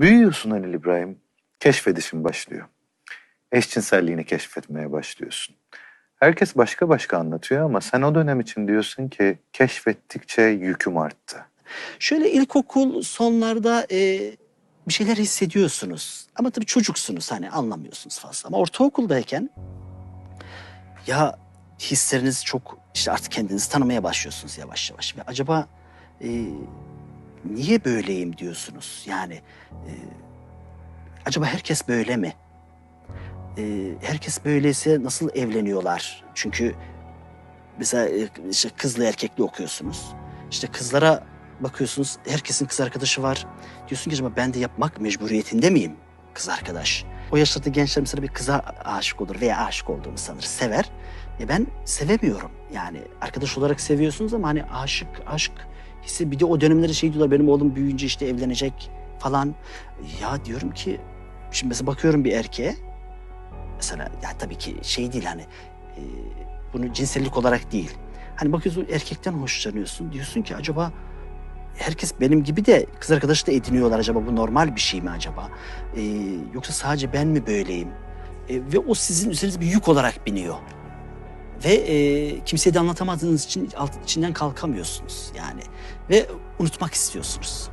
Büyüyorsun Halil İbrahim. Keşfedişin başlıyor. Eşcinselliğini keşfetmeye başlıyorsun. Herkes başka başka anlatıyor ama sen o dönem için diyorsun ki keşfettikçe yüküm arttı. Şöyle ilkokul sonlarda e, bir şeyler hissediyorsunuz. Ama tabii çocuksunuz hani anlamıyorsunuz fazla. Ama ortaokuldayken ya hisleriniz çok işte artık kendinizi tanımaya başlıyorsunuz yavaş yavaş. Ve acaba e, niye böyleyim diyorsunuz. Yani e, acaba herkes böyle mi? E, herkes böyleyse nasıl evleniyorlar? Çünkü mesela e, işte kızla erkekli okuyorsunuz. İşte kızlara bakıyorsunuz herkesin kız arkadaşı var. Diyorsun ki acaba ben de yapmak mecburiyetinde miyim kız arkadaş? O yaşlarda gençler mesela bir kıza aşık olur veya aşık olduğunu sanır, sever. E ben sevemiyorum. Yani arkadaş olarak seviyorsunuz ama hani aşık, aşk hissi bir de o dönemlerde şey diyorlar benim oğlum büyüyünce işte evlenecek falan. Ya diyorum ki şimdi mesela bakıyorum bir erkeğe mesela ya tabii ki şey değil hani e, bunu cinsellik olarak değil. Hani bakıyorsun erkekten hoşlanıyorsun diyorsun ki acaba herkes benim gibi de kız arkadaşı da ediniyorlar acaba bu normal bir şey mi acaba? Ee, yoksa sadece ben mi böyleyim? Ee, ve o sizin üzerinize bir yük olarak biniyor. Ve e, kimseye de anlatamadığınız için alt, içinden kalkamıyorsunuz yani. Ve unutmak istiyorsunuz.